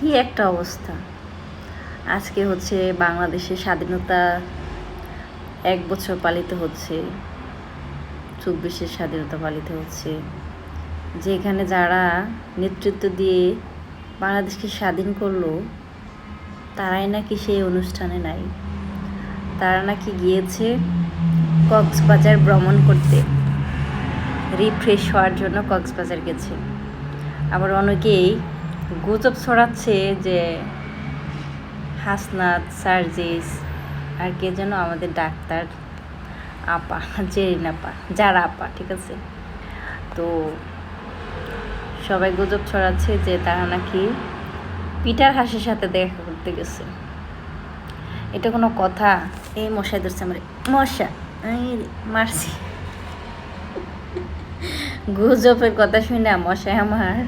কি একটা অবস্থা। আজকে হচ্ছে বাংলাদেশের স্বাধীনতা এক বছর পালিত হচ্ছে চব্বিশের স্বাধীনতা পালিত হচ্ছে। যেখানে যারা নেতৃত্ব দিয়ে বাংলাদেশকে স্বাধীন করল, তারাই নাকি সেই অনুষ্ঠানে নাই। তারা নাকি গিয়েছে কক্সবাজার ভ্রমণ করতে। রিফ্রেশ হওয়ার জন্য কক্সবাজার গেছে। আবার অনেকেই গুজব ছড়াচ্ছে যে হাসনাত, সার্জিস, আর কে যেন আমাদের ডাক্তার, আপা, জেরিন আপা, যারা আপা, ঠিক আছে? তো সবাই গুজব ছড়াচ্ছে যে তারা নাকি পিটার হাসির সাথে দেখা করতে গেছে। এটা কোনো কথা? এই মশাই ধরছে আমার। মশা মারছি। গুজবের কথা শুনে মশাই আমার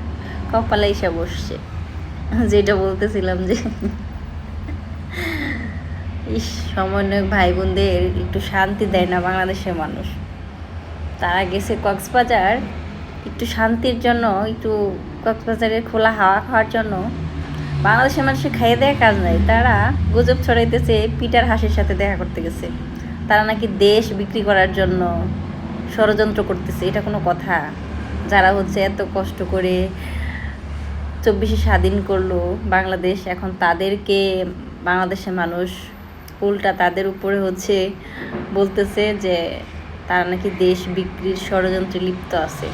কপালে এসে বসছে। যেটা বলতেছিলাম যে, ইস, সমন্বয়ক ভাই বোনদের একটু শান্তি দেয় না বাংলাদেশের মানুষ। তারা গেছে কক্সবাজার, একটু শান্তির জন্য, একটু কক্সবাজারের খোলা হাওয়া খাওয়ার জন্য। বাংলাদেশের মানুষের খাইয়ে দেয় কাজ নাই। তারা গুজব ছড়াইতেছে, পিটার হাসির সাথে দেখা করতে গেছে। তারা নাকি দেশ বিক্রি করার জন্য ষড়যন্ত্র করতেছে। এটা কোনো কথা। যারা হচ্ছে এত কষ্ট করে চব্বিশে স্বাধীন করল বাংলাদেশ, এখন তাদেরকে বাংলাদেশের মানুষ উল্টা তাদের উপরে হচ্ছে বলতেছে যে তারা নাকি দেশ বিক্রির ষড়যন্ত্রে লিপ্ত আছে।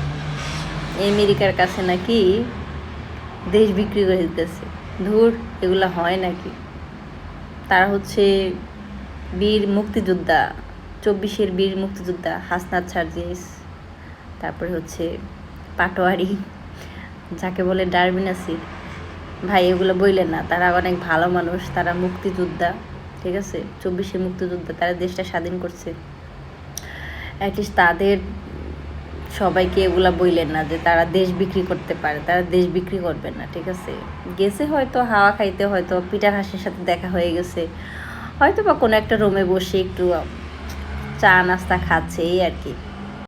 আমেরিকার কাছে নাকি দেশ বিক্রি করে দিতেছে। ধুর, এগুলো হয় নাকি? তারা হচ্ছে বীর মুক্তিযোদ্ধা, চব্বিশের বীর মুক্তিযোদ্ধা হাসনাত সার্জিস, তারপরে হচ্ছে পাটোয়ারি। যাকে বলে ডারবিন ভাই, এগুলো বইলেন না। তারা অনেক ভালো মানুষ। তারা মুক্তিযোদ্ধা, ঠিক আছে? চব্বিশে মুক্তিযোদ্ধা। তারা দেশটা স্বাধীন করছে। অ্যাটলিস্ট তাদের সবাইকে এগুলা বইলেন না যে তারা দেশ বিক্রি করতে পারে। তারা দেশ বিক্রি করবে না, ঠিক আছে? গেছে হয়তো, হাওয়া খাইতে হয়তো পিটার হাসির সাথে দেখা হয়ে গেছে। হয়তো বা কোনো একটা রুমে বসে একটু চা, নাস্তা খাচ্ছে, এই আর কি।